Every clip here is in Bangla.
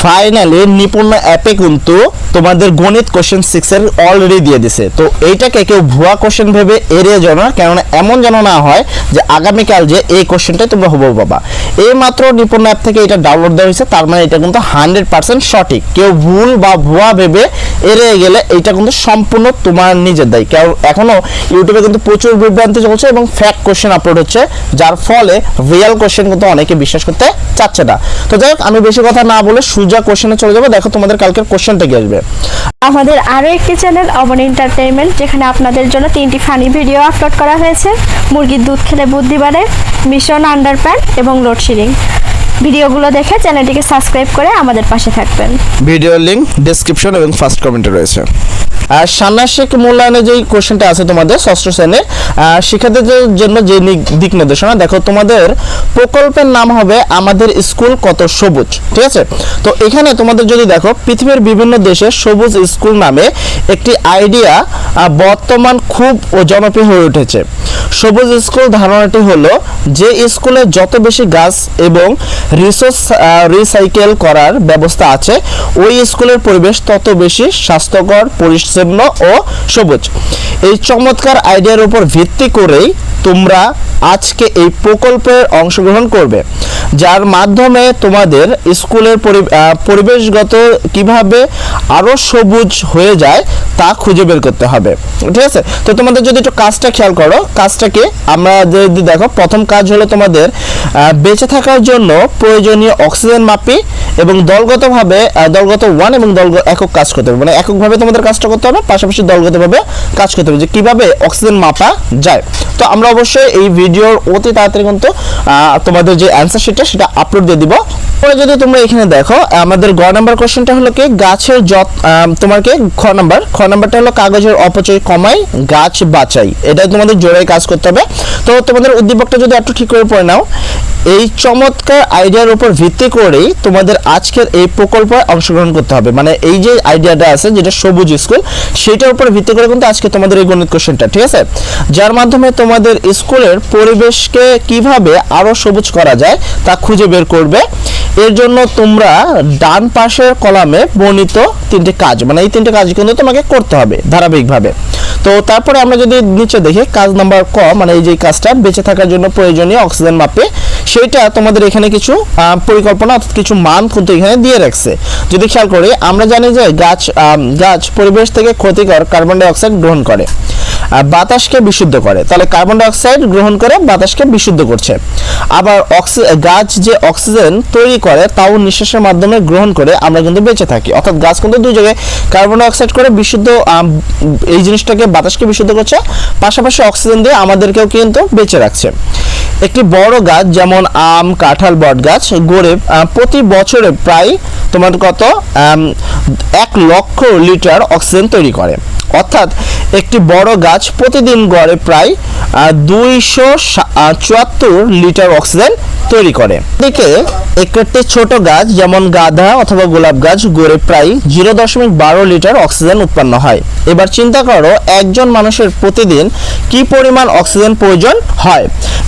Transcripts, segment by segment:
ফাইনালি নিপুণ অ্যাপে কিন্তু তোমাদের গণিত কোশ্চেন সিক্স এর অলরেডি দিয়ে দিছে। তো এইটাকে কেউ ভুয়া কোশ্চেন ভেবে এড়িয়ে যাও না, কেননা এমন যেন না হয় যে আগামীকাল যে এই কোশ্চেনটাই তোমরা হব বাবা এই মাত্র নিপুণ অ্যাপ থেকে এটা ডাউনলোড দেওয়া হয়েছে, তার মানে এটা কিন্তু হান্ড্রেড পার্সেন্ট সঠিক। কেউ ভুল বা ভুয়া ভেবে এড়িয়ে গেলে এটা কিন্তু সম্পূর্ণ তোমার নিজের দায়ী। কেউ এখনও ইউটিউবে কিন্তু প্রচুর বিভ্রান্তি চলছে এবং ফ্যাক কোশ্চেন আপলোড হচ্ছে, যার ফলে রিয়েল কোশ্চেন কিন্তু অনেকে বিশ্বাস করতে চাচ্ছে না। তো যাই হোক, আমি বেশি কথা না বলে সুজা কোশ্চেনে চলে যাব দেখো তোমাদের কালকের কোশ্চেনটা কি আসবে। আমাদের আরও একটি চ্যানেল অবন এন্টারটেইনমেন্ট যেখানে আপনাদের জন্য তিনটি ফানি ভিডিও আপলোড করা হয়েছে। মুরগির দুধ খেলে বুদ্ধি বাড়ে মিশন আন্ডারপ্যান্ট এবং লোডশেডিং ভিডিওগুলো দেখে চ্যানেলটিকে সাবস্ক্রাইব করে আমাদের পাশে থাকবেন। ভিডিওর লিংক ডেসক্রিপশন এবং ফার্স্ট কমেন্টে রয়েছে। ষান্মাসিক মূল্যায়নে যেই কোশ্চেনটা আছে তোমাদের, ষষ্ঠ শ্রেণির শিক্ষার্থীদের জন্য যে দিক নির্দেশনা, দেখো তোমাদের প্রকল্পের নাম হবে আমাদের স্কুল কত সবুজ, ঠিক আছে? তো এখানে তোমাদের যদি দেখো, পৃথিবীর বিভিন্ন দেশে সবুজ স্কুল নামে একটি আইডিয়া বর্তমান খুব জনপ্রিয় হয়ে উঠেছে। সবুজ স্কুল ধারণাটি হলো যে স্কুলে যত বেশি গাছ এবং রিসোর্স রিসাইকেল করার ব্যবস্থা আছে, ওই স্কুলের পরিবেশ তত বেশি স্বাস্থ্যকর, পরিচ্ছন্ন ও সবুজ। এই চমৎকার আইডিয়ার উপর ভিত্তি করেই তোমরা আজকে এই প্রকল্পের অংশগ্রহণ করবে। যার মাধ্যমে তোমাদের স্কুলের পরি- পরিবেশগত কীভাবে আরও সবুজ হয়ে যায় তা খুঁজে বের করতে হবে। ঠিক আছে? তো তোমাদের যদি একটু কাজটা খেয়াল করো, কাজটাকে আমরা যদি দেখো, প্রথম কাজ হলো তোমাদের বেঁচে থাকার জন্য প্রয়োজনীয় অক্সিজেন মাপি এবং দলগতভাবে দলগত ওয়ান এবং দল একক কাজ করতে হবে। মানে এককভাবে তোমাদের কাজটা করতে হবে পাশাপাশি দলগতভাবে কাজ করতে হবে। যে কীভাবে অক্সিজেন মাপা যায়। তো আমরা অবশ্যই এই ভিডিওর অতি তাড়াতাড়ি কিন্তু তোমাদের যে অ্যান্সার শিটটা সেটা আপলোড দিয়ে দিব। পরে যদি তোমরা এখানে দেখো আমাদের গ নাম্বার কোশ্চেনটা হলো কি? গাছের যত আম, তোমার কি? খ নাম্বার খ নাম্বারটা হলো কাগজের অপচয় কমাই গাছ বাঁচাই এটা তোমাদের জোরে কাজ করতে হবে। তো তোমাদের উদ্দীপকটা যদি একটু ঠিক করে পড়ে নাও এই চমৎকার আইডিয়ার উপর ভিত্তি করেই তোমাদের আজকের এই প্রকল্পে অংশগ্রহণ করতে হবে। মানে এই যে আইডিয়াটা আছে, যেটা সবুজ স্কুল সেটার উপর ভিত্তি করে কিন্তু আজকে তোমাদের এই গণিত কোশ্চেনটা ঠিক আছে? যার মাধ্যমে তোমাদের স্কুলের পরিবেশকে কীভাবে আরও সবুজ করা যায়, তা খুঁজে বের করবে। এর জন্য তোমরা ডান পাশের কলামে বর্ণিত তিনটে কাজ মানে এই তিনটে কাজ কিন্তু তোমাকে করতে হবে ধারাবাহিকভাবে। তো তারপরে আমরা যদি নিচে দেখি, কাজ নাম্বার ক মানে এই যে কাজটা, বেঁচে থাকার জন্য প্রয়োজনীয় অক্সিজেন মাপে সেইটা তোমাদের এখানে কিছু পরিকল্পনা অর্থাৎ কিছু মান কিন্তু এখানে দিয়ে রাখছে। যদি খেয়াল করি, আমরা জানি যে গাছ গাছ পরিবেশ থেকে ক্ষতিকর কার্বন ডাই অক্সাইড গ্রহণ করে বাতাসকে বিশুদ্ধ করে। তাহলে কার্বন ডাই অক্সাইড গ্রহণ করে বাতাসকে বিশুদ্ধ করছে। আবার অক্সি, গাছ যে অক্সিজেন তৈরি করে, তাও নিঃশ্বাসের মাধ্যমে গ্রহণ করে আমরা কিন্তু বেঁচে থাকি। অর্থাৎ গাছ কিন্তু দুই জায়গায় কার্বন ডাই অক্সাইড করে বিশুদ্ধ এই জিনিসটাকে বাতাসকে বিশুদ্ধ করছে, পাশাপাশি অক্সিজেন দিয়ে আমাদেরকেও কিন্তু বেঁচে রাখছে। একটি বড় গাছ যেমন আম, কাঁঠাল বট গাছ গড়ে প্রতি বছরে প্রায় তোমার কত এক লক্ষ লিটার অক্সিজেন তৈরি করে। অর্থাৎ একটি বড় গাছ প্রতিদিন গড়ে প্রায় দুইশো চুয়াত্তর লিটার অক্সিজেন তৈরি করে। এদিকে একটি ছোট গাছ যেমন গাধা অথবা গোলাপ গাছ গড়ে প্রায় জিরো দশমিক বারো লিটার অক্সিজেন উৎপন্ন হয়। এবার চিন্তা করো একজন মানুষের প্রতিদিন কি পরিমাণ অক্সিজেন প্রয়োজন হয়?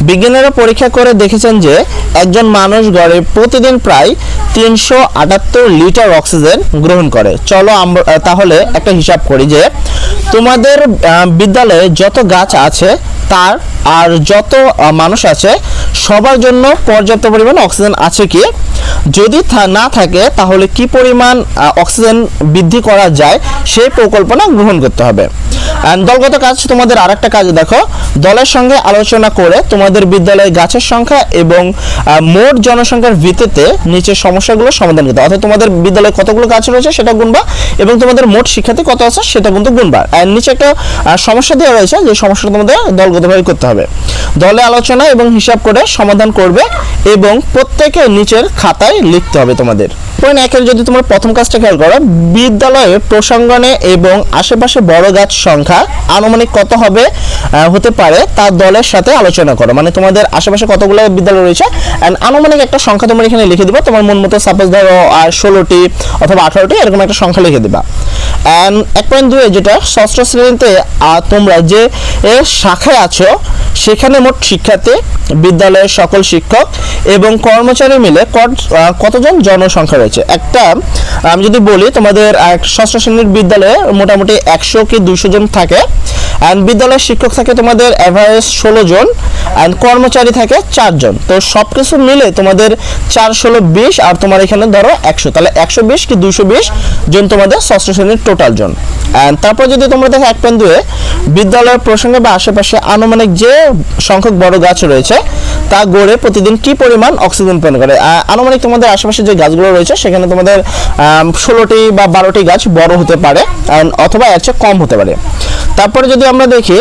বিজ্ঞানীরা পরীক্ষা করে দেখেছেন যে একজন মানুষ গড়ে প্রতিদিন প্রায় তিনশো আটাত্তর লিটার অক্সিজেন গ্রহণ করে। চলো আমরা তাহলে একটা হিসাব করি যে তোমাদের বিদ্যালয়ে যত গাছ আছে তার আর যত মানুষ আছে, সবার জন্য পর্যাপ্ত পরিমাণ অক্সিজেন আছে কি? যদি না থাকে, তাহলে কি পরিমাণ অক্সিজেন বৃদ্ধি করা যায়, সেই পরিকল্পনা গ্রহণ করতে হবে। দলগত কাজ, তোমাদের আরেকটা কাজ দেখো। দলের সঙ্গে আলোচনা করে তোমাদের বিদ্যালয়ে গাছের সংখ্যা এবং মোট জনসংখ্যার ভিত্তিতে নিচের সমস্যাগুলো সমাধান করতে। অর্থাৎ তোমাদের বিদ্যালয়ে কতগুলো গাছ রয়েছে সেটা গুনবা এবং তোমাদের মোট শিক্ষার্থী কত আছে সেটা কিন্তু গুনবা। আর নিচে একটা সমস্যা দেওয়া রয়েছে যে সমস্যাটা তোমাদের দলগতভাবে করতে হবে। দলে আলোচনা এবং হিসাব করে সমাধান করবে এবং প্রত্যেকে নিচের খাতায় লিখতে হবে তোমাদের। পয়েন্ট একের যদি তোমার প্রথম কাজটা খেয়াল করো, বিদ্যালয়ে প্রসঙ্গনে এবং আশেপাশে বড় গাছ সংখ্যা আনুমানিক কত হবে হতে পারে তা দলের সাথে আলোচনা করো। মানে তোমাদের আশেপাশে কতগুলো বিদ্যালয় রয়েছে? অ্যান্ড আনুমানিক একটা সংখ্যা তোমরা এখানে লিখে দিবা। তোমার মন মতো সাপোজ ধরো আর ষোলোটি অথবা আঠারোটি এরকম একটা সংখ্যা লিখে দিবা। অ্যান্ড এক পয়েন্ট দুয়ে যেটা, ষষ্ঠ শ্রেণীতে তোমরা যে শাখায় আছো, সেখানে মোট শিক্ষার্থী, বিদ্যালয়ের সকল শিক্ষক এবং কর্মচারী মিলে কতজন জনসংখ্যা রয়েছে? একটা, আমি যদি বলি, তোমাদের ষষ্ঠ শ্রেণির বিদ্যালয়ে মোটামুটি একশো কি দুইশো জন থাকে অ্যান্ড বিদ্যালয়ের শিক্ষক থাকে তোমাদের অ্যাভারেজ ষোলো জন অ্যান্ড কর্মচারী থাকে চারজন তো সব কিছু মিলে তোমাদের চার ষোলো বিশ, আর তোমার এখানে ধরো একশো। তাহলে একশো বিশ কি দুইশো বিশ জন তোমাদের ষষ্ঠ শ্রেণির টোটাল জন। অ্যান্ড তারপর যদি তোমরা দেখো এক পেন দুয়ে, বিদ্যালয়ের প্রসঙ্গে বা আশেপাশে আনুমানিক যে সংখ্যক বড় গাছ রয়েছে তা গড়ে প্রতিদিন কি পরিমাণ অক্সিজেন প্রদান করে? আনুমানিক তোমাদের আশেপাশে যে গাছগুলো রয়েছে, সেখানে তোমাদের ষোলোটি বা বারোটি গাছ বড় হতে পারে অথবা এর চেয়ে কম হতে পারে। তারপরে যদি আমরা দেখি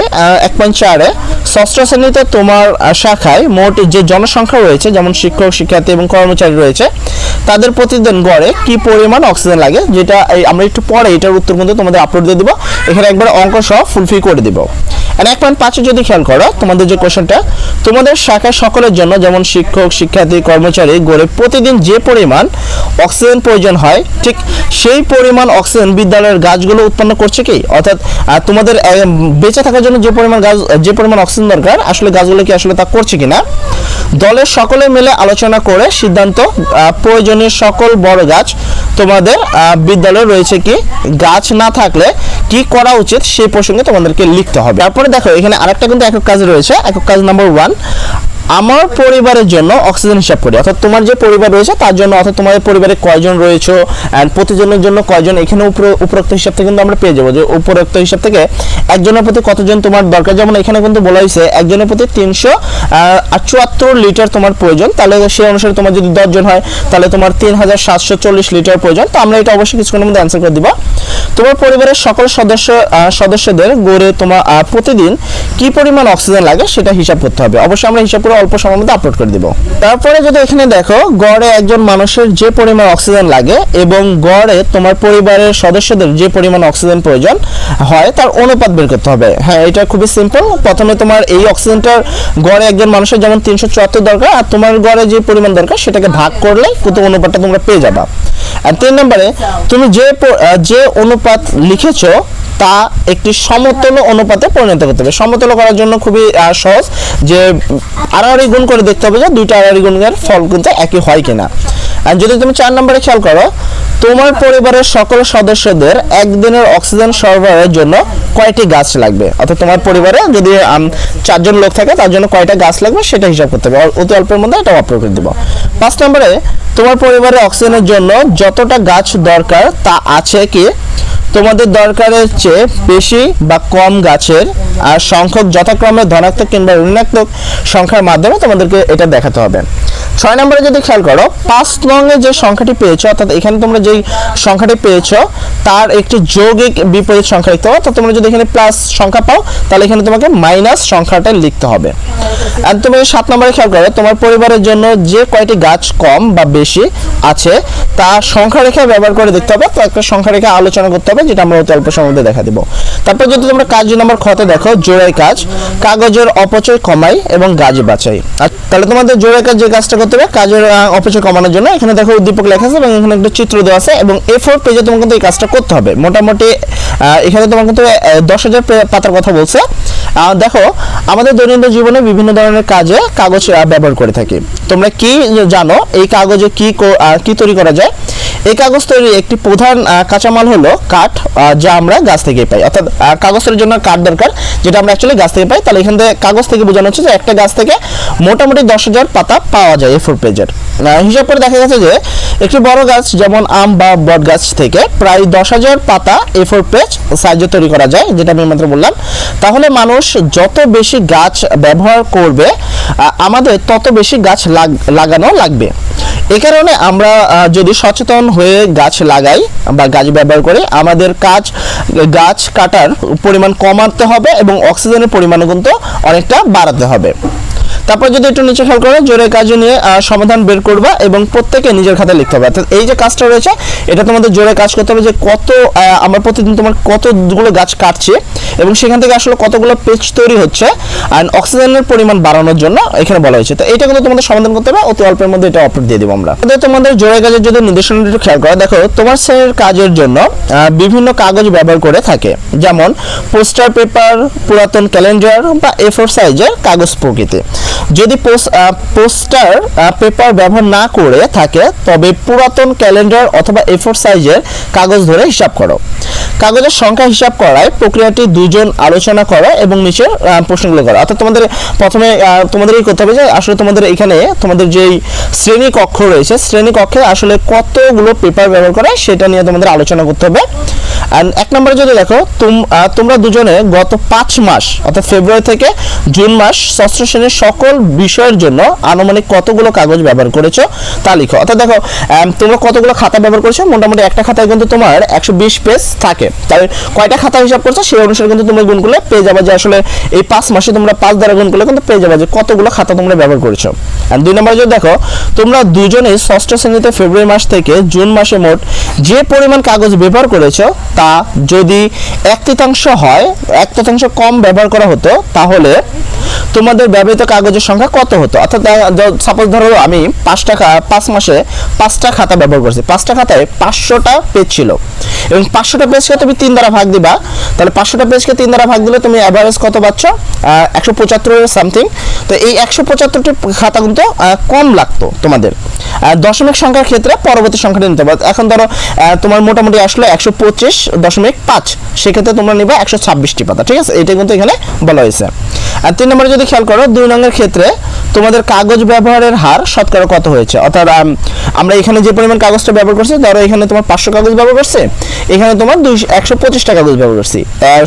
এক পয়েন্ট চারে, ষষ্ঠ শ্রেণীতে তোমার শাখায় মোট যে জনসংখ্যা রয়েছে, যেমন শিক্ষক, শিক্ষার্থী এবং কর্মচারী রয়েছে, তাদের প্রতিদিন গড়ে কি পরিমাণ অক্সিজেন লাগে, যেটা আমরা একটু পরে এটার উত্তর কিন্তু তোমাদের আপলোড দিয়ে দিব। এখানে একবার অঙ্ক সহ ফুলফিল করে দিব। আর এক পয়েন্ট পাঁচে যদি খেয়াল করো, তোমাদের যে কোশ্চেনটা তোমাদের শাখায় সকলের জন্য যেমন শিক্ষক, শিক্ষার্থী, কর্মচারী গড়ে প্রতিদিন যে পরিমাণ অক্সিজেন প্রয়োজন হয়, ঠিক সেই পরিমাণ অক্সিজেন বিদ্যালয়ের গাছগুলো উৎপন্ন করছে কি? অর্থাৎ তোমাদের বেঁচে থাকার জন্য যে পরিমাণ গাছ, যে পরিমাণ অক্সিজেন দরকার, আসলে গাছগুলো কি আসলে তা করছে কিনা? দলের সকলে মিলে আলোচনা করে সিদ্ধান্ত প্রয়োজনীয় সকল বড় গাছ তোমাদের বিদ্যালয়ে রয়েছে কি? গাছ না থাকলে কি করা উচিত? সেই প্রসঙ্গে তোমাদেরকে লিখতে হবে। তারপরে দেখো, এখানে আরেকটা কিন্তু একক কাজ রয়েছে। একক কাজ নাম্বার ওয়ান আমার পরিবারের জন্য অক্সিজেন হিসাব করি। অর্থাৎ তোমার যে পরিবার রয়েছে, তার জন্য অর্থাৎ তোমাদের পরিবারে কয়জন রয়েছে অ্যান্ড প্রতিজনের জন্য কয়জন, এখানে উপর- উপরোক্ত হিসাব থেকে কিন্তু আমরা পেয়ে যাব। যে উপরোক্ত হিসাব থেকে একজনের প্রতি কতজন তোমার দরকার? যেমন এখানে কিন্তু বলা হয়েছে, একজনের প্রতি তিনশো চুয়াত্তর লিটার তোমার প্রয়োজন। তাহলে সেই অনুসারে তোমার যদি দশজন হয়, তাহলে তোমার তিন হাজার সাতশো চল্লিশ লিটার প্রয়োজন। তো আমরা এটা অবশ্যই কিছুক্ষণের মধ্যে অ্যান্সার করে দিবা। তোমার পরিবারের সকল সদস্য সদস্যদের গড়ে তোমার প্রতিদিন কি পরিমাণ অক্সিজেন লাগে সেটা হিসাব করতে হবে। অবশ্যই আমরা হিসাব করে অল্প সময়ের মধ্যে আপলোড করে দিব। তারপরে যদি এখানে দেখো, গড়ে একজন মানুষের যে পরিমাণ অক্সিজেন লাগে এবং গড়ে তোমার পরিবারের সদস্যদের যে পরিমাণ অক্সিজেন প্রয়োজন হয়, তার অনুপাত বের করতে হবে। হ্যাঁ এটা খুবই সিম্পল প্রথমে তোমার এই অক্সিজেনটার গড়ে একজন মানুষের যেমন তিনশো চুয়াত্তর দরকার, আর তোমার গড়ে যে পরিমাণ দরকার সেটাকে ভাগ করলে কিন্তু অনুপাতটা তোমরা পেয়ে যাবা। আর তিন নম্বরে, তুমি যে যে অনুপাত লিখেছো তা একটি সমতুল্য অনুপাতে পরিণত করতে হবে। সমতল করার জন্য খুবই সহজ যে, আড়াআড়ি গুণ করে দেখতে হবে যে দুইটা আড়াআড়ি গুণের ফল কিন্তু একই হয় কিনা। আর যদি তুমি চার নম্বরে খেয়াল করো, তোমার পরিবারের সকল সদস্যদের একদিনের অক্সিজেন সরবরাহের জন্য কয়টি গাছ লাগবে? অর্থাৎ তোমার পরিবারে যদি চারজন লোক থাকে, তার জন্য কয়টা গাছ লাগবে সেটা হিসাব করতে হবে। অতি অল্পের মধ্যে এটা আপলোড করে দেবো। পাঁচ নম্বরে, তোমার পরিবারে অক্সিজেনের জন্য যতটা গাছ দরকার তা আছে কি? তোমাদের দরকারের চেয়ে বেশি বা কম গাছের আর সংখ্যক যথাক্রমে ধনাত্মক কিংবা ঋণাত্মক সংখ্যার মাধ্যমে তোমাদেরকে এটা দেখাতে হবে। ছয় নম্বরে যদি খেয়াল করো, পাঁচ নঙে যে সংখ্যাটি পেয়েছ, অর্থাৎ এখানে তোমরা যেই সংখ্যাটি পেয়েছ, তার একটি যৌগিক বিপরীত সংখ্যা লিখতে হবে। তোমরা যদি এখানে প্লাস সংখ্যা পাও, তাহলে এখানে তোমাকে মাইনাস সংখ্যাটা লিখতে হবে। তুমি সাত নম্বরে খেয়াল করো, তোমার পরিবারের জন্য যে কয়টি গাছ কম বা বেশি আছে, তা সংখ্যা রেখা ব্যবহার করে দেখতে হবে, তো একটা সংখ্যা রেখা আলোচনা করতে হবে, যেটা আমরা অতি অল্প সময়ের মধ্যে দেখা দিব। তারপর যদি তোমরা কাজ নাম্বার খতে দেখো, জোড়াই কাজ, কাগজের অপচয় কমাই এবং গাছ বাঁচাই আর তাহলে তোমাদের জোড়াই কাজ যে কাজটা করতে হবে, কাজের অপচয় কমানোর জন্য, এখানে দেখো উদ্দীপক লেখা আছে এবং এখানে একটা চিত্র দেওয়া আছে, এবং এ ফোর পেজে তোমাকে এই কাজটা করতে হবে। মোটামুটি এখানে তোমার কিন্তু দশ হাজার পাতার কথা বলছে। দেখো, আমাদের দৈনন্দিন জীবনে বিভিন্ন ধরনের কাজে কাগজ ব্যবহার করে থাকি। তোমরা কি জানো এই কাগজে কি কো- তৈরি করা যায়? এই কাগজ তৈরির একটি প্রধান কাঁচামাল হলো কাঠ যা আমরা গাছ থেকে পাই। অর্থাৎ কাগজ তৈরির জন্য কাঠ দরকার, যেটা আমরা অ্যাকচুয়ালি গাছ থেকে পাই। তাহলে এখান থেকে কাগজ থেকে বোঝানো হচ্ছে যে একটা গাছ থেকে মোটামুটি দশ হাজার পাতা পাওয়া যায় এ ফোর পেজের হিসাব করে দেখা গেছে যে একটি বড় গাছ যেমন আম বা বট গাছ থেকে প্রায় দশ হাজার পাতা এ ফোর পেজ সাহায্যে তৈরি করা যায়, যেটা আমি মাত্র বললাম। তাহলে মানুষ যত বেশি গাছ ব্যবহার করবে আমাদের তত বেশি গাছ লাগ- লাগানো লাগবে। এ কারণে আমরা যদি সচেতন হয়ে গাছ লাগাই বা গাছ ব্যবহার করি, আমাদের কাজ, গাছ কাটার পরিমাণ কমাতে হবে এবং অক্সিজেনের পরিমাণও কিন্তু অনেকটা বাড়াতে হবে। তারপর যদি একটু নিচে খেয়াল করো, জোরে কাজে নিয়ে সমাধান বের করবা এবং প্রত্যেকে নিজের খাতায় লিখতে হবে। অর্থাৎ এই যে কাজটা রয়েছে, এটা তোমাদের জোরে কাজ করতে হবে যে কত আমরা প্রতিদিন তোমার কতগুলো গাছ কাটছে এবং সেখান থেকে আসলে কতগুলো পেজ তৈরি হচ্ছে আর অক্সিজেনের পরিমাণ বাড়ানোর জন্য এখানে বলা হয়েছে। তো এটা কিন্তু তোমাদের সমাধান করতে হবে, অতি অল্পের মধ্যে এটা আপলোড দিয়ে দেবো আমরা। তোমাদের জোরে কাজের যদি নির্দেশনা একটু খেয়াল করো, দেখো, তোমার শ্রেণির কাজের জন্য বিভিন্ন কাগজ ব্যবহার করে থাকে। যেমন, পোস্টার পেপার, পুরাতন ক্যালেন্ডার বা এ ফোর সাইজের কাগজ প্রকৃতি। যদি পোস্টার পেপার ব্যবহার না করে থাকে, তবে পুরাতন ক্যালেন্ডার অথবা এফোর ফোর সাইজের কাগজ ধরে হিসাব করো। কাগজের সংখ্যা হিসাব করায় প্রক্রিয়াটি দুজন আলোচনা করো এবং আহ, প্রশ্নগুলো করো অর্থাৎ তোমাদের প্রথমে আহ, তোমাদের এই করতে হবে যে আসলে তোমাদের এখানে তোমাদের যেই শ্রেণি কক্ষ রয়েছে শ্রেণি কক্ষে আসলে কতগুলো পেপার ব্যবহার করে সেটা নিয়ে তোমাদের আলোচনা করতে হবে। অ্যান্ড এক নম্বরে যদি দেখো তুম- তোমরা দুজনে গত পাঁচ মাস অর্থাৎ ফেব্রুয়ারি থেকে জুন মাস ষষ্ঠ শ্রেণির সকল বিষয়ের জন্য আনুমানিক কতগুলো কাগজ ব্যবহার করেছ তা লিখো। অর্থাৎ দেখো তোমরা কতগুলো খাতা ব্যবহার করেছ? মোটামুটি একটা খাতায় কিন্তু তোমার একশো বিশ পেজ থাকে। তাহলে কয়টা খাতা হিসাব করছ? সেই অনুসারে কিন্তু তোমরা গুণ করলে পেয়ে যাবে যে আসলে এই পাঁচ মাসে তোমরা পাঁচ দ্বারা গুণ করলে কিন্তু পেয়ে যাবে যে কতগুলো খাতা তোমরা ব্যবহার করেছ। আর দুই নম্বরে যদি দেখো, তোমরা দুজনে ষষ্ঠ শ্রেণীতে ফেব্রুয়ারি মাস থেকে জুন মাসে মোট যে পরিমাণ কাগজ ব্যবহার করেছ, তা যদি এক তৃতীয়াংশ হয়, এক তৃতীয়াংশ কম ব্যবহার করা হতো, তাহলে তোমাদের ব্যবহৃত কাগজের সংখ্যা কত হতো? অর্থাৎ সাপোজ ধরো আমি পাঁচটা পাঁচ মাসে পাঁচটা খাতা ব্যবহার করছি। পাঁচটা খাতায় পাঁচশোটা পেজ ছিল। এবং পাঁচশোটা পেজকে তুমি তিন দ্বারা ভাগ দিবা, তাহলে পাঁচশোটা পেজকে তিন দ্বারা ভাগ দিলে তুমি অ্যাভারেজ কত পাচ্ছ? একশো পঁচাত্তর সামথিং তো এই একশো পঁচাত্তরটি খাতা কিন্তু কম লাগতো তোমাদের। দশমিক সংখ্যার ক্ষেত্রে পরবর্তী সংখ্যাটা নিতে পারো এখন ধরো তোমার মোটামুটি আসলো একশো পঁচিশ দশমিক পাঁচ। সেক্ষেত্রে তোমরা নিবে একশো ছাব্বিশটি পাতা। ঠিক আছে? এটা কিন্তু এখানে বলা হয়েছে। আর তিন নম্বরে যদি খেয়াল করো, দুই নম্বরের ক্ষেত্রে তোমাদের কাগজ ব্যবহারের হার শতকরা কত হয়েছে? অর্থাৎ আমরা এখানে যে পরিমাণ কাগজটা ব্যবহার করছি, ধরো এখানে তোমার পাঁচশো কাগজ ব্যবহার করছে, এখানে তোমার দুইশো একশো পঁচিশটা কাগজ ব্যবহার করছি।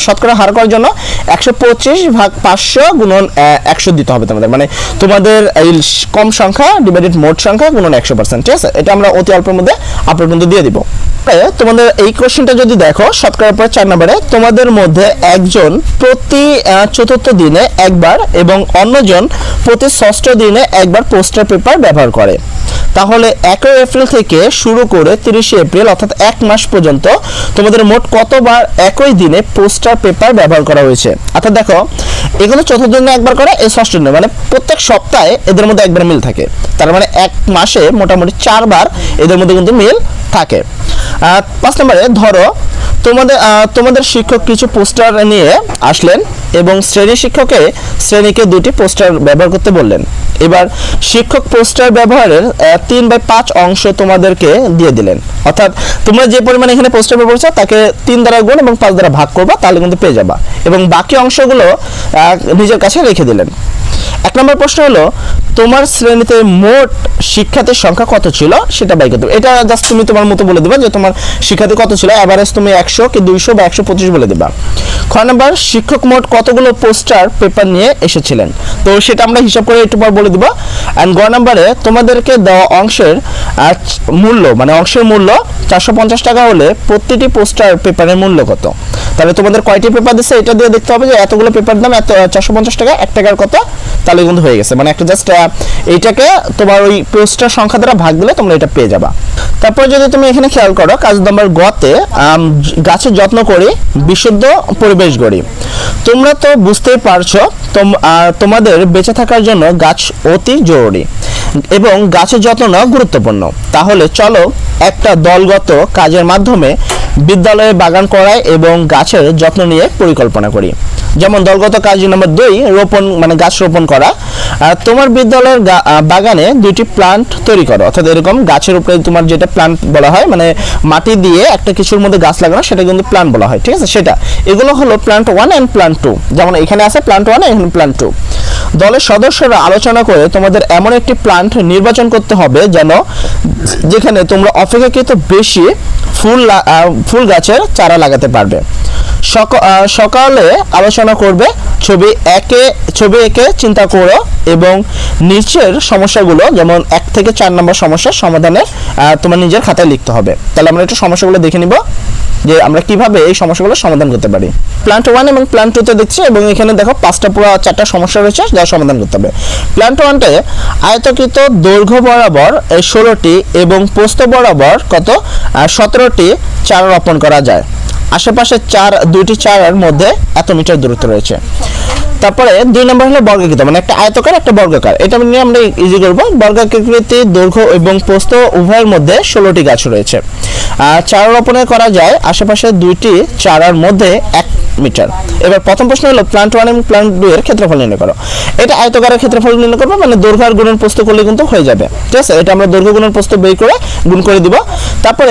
শতকরা হার করার জন্য একশো পঁচিশ ভাগ পাঁচশো গুণন একশো দিতে হবে তোমাদের। মানে তোমাদের এই কম সংখ্যা ডিভাইডেড মোট সংখ্যা গুণন একশো পার্সেন্ট ঠিক আছে? এটা আমরা অতি অল্পের মধ্যে আপলোড কিন্তু দিয়ে দিব। তোমাদের এই কোশ্চেনটা যদি দেখো শতকরা পর চার নম্বরে, তোমাদের মধ্যে একজন প্রতি চতুর্থ দিনে একবার এবং অন্যজন প্রতি ষষ্ঠ দিনে একবার পোস্টার পেপার ব্যবহার করে। তাহলে একই এপ্রিল থেকে শুরু করে তিরিশে এপ্রিল অর্থাৎ এক মাস পর্যন্ত, তোমাদের মোট কতবার একই দিনে পোস্টার পেপার ব্যবহার করা হয়েছে? অর্থাৎ দেখো এগুলো চতুর্থ দিনে একবার করে, এই ষষ্ঠ দিনে। মানে প্রত্যেক সপ্তাহে এদের মধ্যে একবার মিল থাকে। তার মানে এক মাসে মোটামুটি চারবার এদের মধ্যে কিন্তু মিল থাকে। পাঁচ নম্বরে, ধরো, তোমাদের তোমাদের শিক্ষক কিছু পোস্টার নিয়ে আসলেন এবং শ্রেণি শিক্ষকে শ্রেণীকে দুটি পোস্টার ব্যবহার করতে বললেন। এবার শিক্ষক পোস্টার ব্যবহারের তিন বাই পাঁচ অংশ তোমাদেরকে দিয়ে দিলেন। অর্থাৎ তোমরা যে পরিমাণে এখানে পোস্টার ব্যবহার করছ, তাকে তিন দ্বারা গুণ এবং পাঁচ দ্বারা ভাগ করবা, তাহলে কিন্তু পেয়ে যাবা। এবং বাকি অংশগুলো নিজের কাছে রেখে দিলেন। এক নম্বর প্রশ্ন হলো, তোমার শ্রেণীতে মোট শিক্ষার্থীর সংখ্যা কত ছিল? সেটা বাই করতে এটা জাস্ট তুমি তোমার মতো বলে দেবা যে তোমার শিক্ষার্থী কত ছিল। অ্যাভারেজ তুমি একশো কি দুইশো বা একশো পঁচিশ বলে দেবা। খ নম্বর, শিক্ষক মোট কতগুলো পোস্টার, পেপার নিয়ে এসেছিলেন? তো সেটা আমরা হিসাব করে একটু পর বলে দিব। অ্যান্ড গ নম্বরে, তোমাদেরকে দেওয়া অংশের মূল্য মানে অংশের মূল্য চারশো পঞ্চাশ টাকা হলে প্রতিটি পোস্টার পেপারের মূল্য কত? তাহলে তোমাদের কয়টি পেপার দিচ্ছে এটা দিয়ে দেখতে হবে যে এতগুলো পেপার দাম এত, চারশো পঞ্চাশ টাকা, এক টাকার কত? তাহলে কিন্তু হয়ে গেছে। মানে একটা জাস্ট এইটাকে তোমার ওই পোস্টার সংখ্যা দ্বারা ভাগ দিলে তোমরা এটা পেয়ে যাবা। তারপর যদি তুমি এখানে খেয়াল করো, কাজ নাম্বার গতে গাছের যত্ন করি, বিশুদ্ধ পরিবেশ গড়ি। তোমরা তো বুঝতেই পারছ, তোম- তোমাদের বেঁচে থাকার জন্য গাছ অতি জরুরি এবং গাছের যত্ন নেওয়া গুরুত্বপূর্ণ। তাহলে চলো একটা দলগত কাজের মাধ্যমে বিদ্যালয়ে বাগান করাই এবং গাছের যত্ন নিয়ে পরিকল্পনা করি। যেমন দলগত কাজ নম্বর দুই, রোপণ মানে গাছ রোপণ করা। আর তোমার বিদ্যালয়ের বাগানে দুইটি প্লান্ট তৈরি করো। অর্থাৎ এরকম গাছের উপরে তোমার যেটা প্লান্ট বলা হয় মানে মাটি দিয়ে একটা কিছুর মধ্যে গাছ লাগানো, সেটা কিন্তু প্লান্ট বলা হয়, ঠিক আছে? সেটা। এগুলো হলো plant one and plant two যেমন এখানে আছে প্লান্ট ওয়ান এখানে প্লান্ট টু দলের সদস্যরা আলোচনা করে তোমাদের এমন একটি প্লান্ট নির্বাচন করতে হবে যেন যেখানে তোমরা অপেক্ষাকৃত বেশি ফুল ফুল গাছের চারা লাগাতে পারবে। সকালে আলোচনা করবে ছবি একে ছবি একে চিন্তা করো এবং নিচের সমস্যাগুলো যেমন এক থেকে চার নম্বর সমস্যার সমাধানে তোমার নিজের খাতায় লিখতে হবে। তাহলে আমরা একটু সমস্যাগুলো দেখে নিব। যে আমরা কীভাবে এই সমস্যাগুলো সমাধান করতে পারি। প্ল্যান্ট ওয়ান এবং প্ল্যান্ট টুতে দেখছি এবং এখানে দেখো পাঁচটা পুরো চারটা সমস্যা রয়েছে যা সমাধান করতে হবে। প্ল্যান্ট ওয়ানটে আয়তকৃত দৈর্ঘ্য বরাবর এই ষোলোটি এবং পোস্ত বরাবর কত? সতেরোটি চারা রোপণ করা যায়। আশেপাশে চার, দুইটি চারের মধ্যে এত মিটার দূরত্ব রয়েছে। তারপরে দুই নম্বর হলো বর্গাকৃত মানে একটা আয়তকার, একটা বর্গাকার। এটা নিয়ে আমরা ইজি করব। বর্গাকৃতি দৈর্ঘ্য এবং প্রস্থ উভয়ের মধ্যে ষোলোটি গাছ রয়েছে। আর চারা রোপণে করা যায় আশেপাশে দুইটি চারার মধ্যে এক মিটার। এবার প্রথম প্রশ্ন হলো প্লান্ট ওয়ান এবং প্লান্ট দুই এর ক্ষেত্রফল নির্ণয় করো। এটা আয়তকারের ক্ষেত্রফল নির্ণয় করব মানে দৈর্ঘ্য আর গুণন প্রস্থ করলে কিন্তু হয়ে যাবে। ঠিক আছে? এটা আমরা দৈর্ঘ্য, গুণন, প্রস্থ বের করে গুণ করে দিব। তারপরে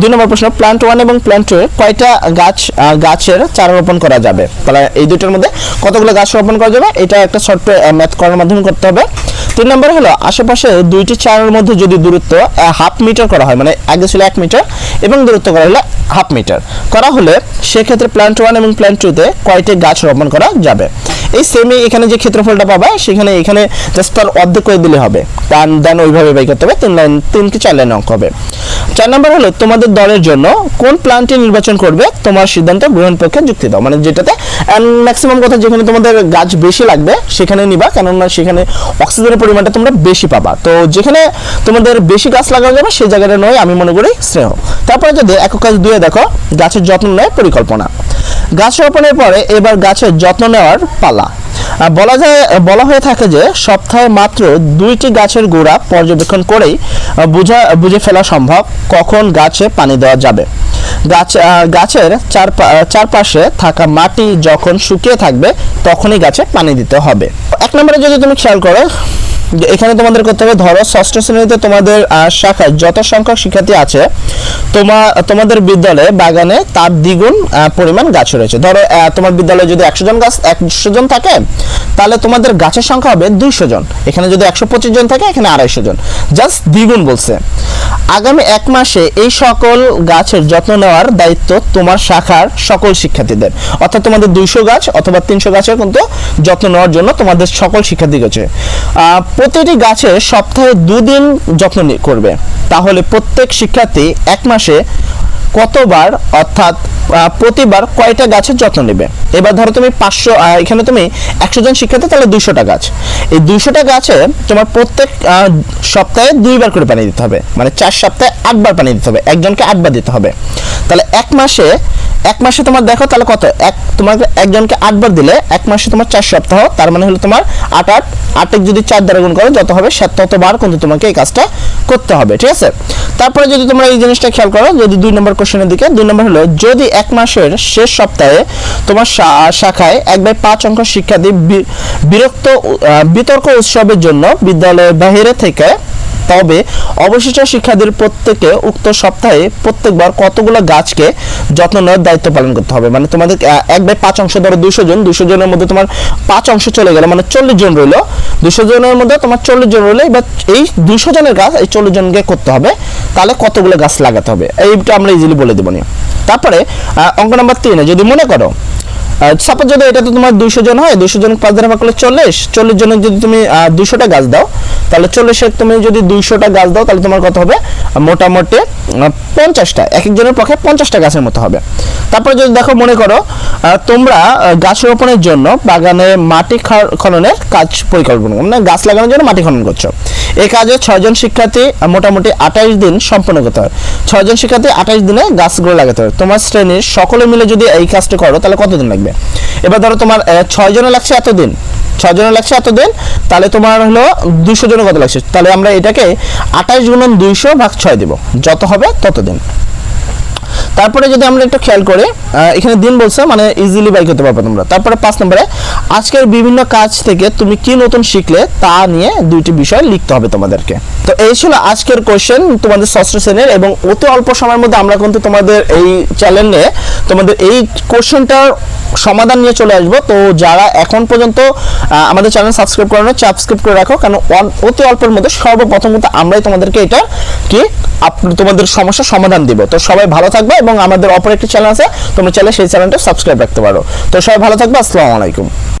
দুই নম্বর প্রশ্ন প্লান্ট ওয়ান এবং প্ল্যান্ট টু কয়টা গাছ গাছের চারা রোপণ করা যাবে? তাহলে এই দুইটার মধ্যে কতগুলো গাছ রোপণ করা যাবে? এটা একটা শর্ট ম্যাথ করার মাধ্যমে করতে হবে। তিন নম্বর হলো, আশেপাশে দুইটি চারার মধ্যে যদি দূরত্ব হাফ মিটার করা হয় মানে আগে ছিল এক মিটার এবং দূরত্ব করা হলো হাফ মিটার করা হলে সেক্ষেত্রে প্ল্যান্ট ওয়ান এবং প্ল্যান্ট টুতে কয়টি গাছ রোপণ করা যাবে? এই সেমই এখানে যে ক্ষেত্রফলটা পাবে, সেখানে এখানে জাস্ট তার অর্ধেক করে দিলে হবে। দেন দেন ওইভাবে বাই করতে হবে, তিন লাইন, তিন কি চার লাইন অঙ্ক হবে। চার নম্বর হলো তোমাদের দলের জন্য কোন প্ল্যানটি নির্বাচন করবে, তোমার সিদ্ধান্ত গ্রহণ পক্ষে যুক্তি দাও। মানে যেটাতে ম্যাক্সিমাম কথা যেখানে তোমাদের গাছ বেশি লাগবে, সেখানে নিবা, কেননা সেখানে অক্সিজেনের পরিমাণটা তোমরা বেশি পাবা। তো যেখানে তোমাদের বেশি গাছ লাগানো যাবে সেই জায়গাটা নয়, আমি মনে করি স্নেহ তারপরে যদি একক কাজ দুয়ে দেখো, গাছের যত্ন নেয়, পরিকল্পনা। গাছ রোপণের পরে এবার গাছের যত্ন নেওয়ার পালা। বলা যায়, বলা হয়ে থাকে যে সপ্তাহে মাত্র দুইটি গাছের গোড়া পর্যবেক্ষণ করেই বুঝা, বুঝে ফেলা সম্ভব কখন গাছে পানি দেওয়া যাবে। গাছ গাছের চারপা- চারপাশে থাকা মাটি যখন শুকিয়ে থাকবে, তখনই গাছে পানি দিতে হবে। এক নম্বরে যদি তুমি খেয়াল করো এখানে তোমাদের করতে হবে, ধরো, ষষ্ঠ শ্রেণীতে তোমাদের শাখায় যত সংখ্যক শিক্ষার্থী আছে তোমার তোমাদের বিদ্যালয়ে বাগানে তার দ্বিগুণ পরিমাণ গাছ রয়েছে। ধরো তোমার বিদ্যালয়ে যদি একশো জন গাছ, একশো জন থাকে, তাহলে তোমাদের গাছের সংখ্যা হবে দুইশো জন। এখানে যদি একশো পঁচিশ জন থাকে, এখানে আড়াইশো জন। জাস্ট দ্বিগুণ বলছে। আগামী এক মাসে এই সকল গাছের যত্ন নেওয়ার দায়িত্ব তোমার শাখার সকল শিক্ষার্থীদের। অর্থাৎ তোমাদের দুইশো গাছ অথবা তিনশো গাছের কিন্তু যত্ন নেওয়ার জন্য তোমাদের সকল শিক্ষার্থী গাছে প্রতিটি গাছে সপ্তাহে দুদিন যত্ন করবে। তাহলে প্রত্যেক শিক্ষার্থী এক মাসে কতবার, অর্থাৎ প্রতিবার কয়টা গাছের যত্ন নেবে? এবার ধরো তুমি পাঁচশো এখানে তুমি একশো জন শিক্ষার্থী, তাহলে দুইশোটা গাছ। এই দুইশোটা গাছে তোমার প্রত্যেক সপ্তাহে দুইবার করে পানি দিতে হবে। মানে চার সপ্তাহে আটবার পানি দিতে হবে। একজনকে আটবার দিতে হবে। তাহলে এক মাসে এক মাসে তোমার দেখো তাহলে কত? এক তোমার একজনকে আটবার দিলে এক মাসে তোমার চার সপ্তাহ, তার মানে হলো তোমার আট আট আটে যদি চার দ্বারা গুণ করো, যত হবে সাত ততবার কিন্তু তোমাকে এই কাজটা করতে হবে, ঠিক আছে? তারপরে যদি তোমরা এই জিনিসটা খেয়াল করো, যদি দুই নম্বর কোশ্চেনের দিকে, দুই নম্বর হলো, যদি এক মাসের শেষ সপ্তাহে তোমার শাখায় এক বাই পাঁচ অঙ্ক শিক্ষার্থী বিরক্ত বিতর্ক উৎসবের জন্য বিদ্যালয়ের বাইরে থেকে তবে অবশিষ্ট শিক্ষার্থীর প্রত্যেকে উক্ত সপ্তাহে প্রত্যেকবার কতগুলো গাছকে যত্ন নেওয়ার দায়িত্ব পালন করতে হবে? মানে তোমাদের এক বাই পাঁচ অংশ ধরো দুশো জন, দুশো জনের মধ্যে তোমার পাঁচ অংশ চলে গেল মানে চল্লিশ জন রইল। দুশো জনের মধ্যে তোমার চল্লিশ জন রইল, এবার এই দুশো জনের গাছ, এই চল্লিশ জনকে করতে হবে। তাহলে কতগুলো গাছ লাগাতে হবে? এইটা আমরা ইজিলি বলে দেবো নি। তারপরে অঙ্ক নাম্বার তিনে যদি মনে করো সাপোজ যদি এটা তো তোমার দুইশো জন হয় দুইশো জন পাঁচ দ্বারা ভাগ করলে চল্লিশ চল্লিশ জনের যদি তুমি দুশোটা গাছ দাও তাহলে চল্লিশের তুমি যদি দুইশোটা গাছ দাও তাহলে তোমার কত হবে? মোটামুটি পঞ্চাশটা। এক একজনের পক্ষে পঞ্চাশটা গাছের মতো হবে। তারপরে যদি দেখো মনে করো তোমরা গাছ রোপণের জন্য বাগানে মাটি খননের কাজ পরিকল্পনা মানে গাছ লাগানোর জন্য মাটি খনন করছ। এই কাজে ছয়জন শিক্ষার্থী মোটামুটি আঠাইশ দিন সম্পন্ন করতে হয়। ছয়জন শিক্ষার্থী আঠাইশ দিনে গাছগুলো লাগাতে হয়। তোমার শ্রেণির সকলে মিলে যদি এই কাজটা করো তাহলে কতদিন লাগবে? এবার ধরো তোমার আহ, ছয় জনে লাগছে এতদিন। ছয় লাগছে এত দেন তাহলে তোমার হলো দুশো জনের কত লাগছে? তাহলে আমরা এটাকে আঠাশ গুণন দুইশো ভাগ ছয় দেবো। যত হবে তত দিন তারপরে যদি আমরা একটু খেয়াল করি এখানে দিন বলছে মানে ইজিলি বাই করতে পারবে তোমরা। তারপরে পাঁচ নম্বরে, আজকের বিভিন্ন কাজ থেকে তুমি কি নতুন শিখলে তা নিয়ে দুইটি বিষয় লিখতে হবে তোমাদেরকে। তো এই ছিল আজকের কোশ্চেন তোমাদের ষষ্ঠ শ্রেণির এবং অতি অল্প সময়ের মধ্যে আমরা কিন্তু তোমাদের এই চ্যানেলে তোমাদের এই কোশ্চেনটার সমাধান নিয়ে চলে আসব। তো যারা এখন পর্যন্ত আমাদের চ্যানেল সাবস্ক্রাইব করানো সাবস্ক্রাইব করে রাখো। কারণ অতি অল্পের মধ্যে সর্বপ্রথম কিন্তু আমরাই তোমাদেরকে এটা কি তোমাদের সমস্যার সমাধান দিব। তো সবাই ভালো থাকবে এবং আমাদের অপর একটি চ্যানেল আছে, তোমরা চাইলে সেই চ্যানেলটা সাবস্ক্রাইব রাখতে পারো। তো সবাই ভালো থাকবে, আসসালামু আলাইকুম।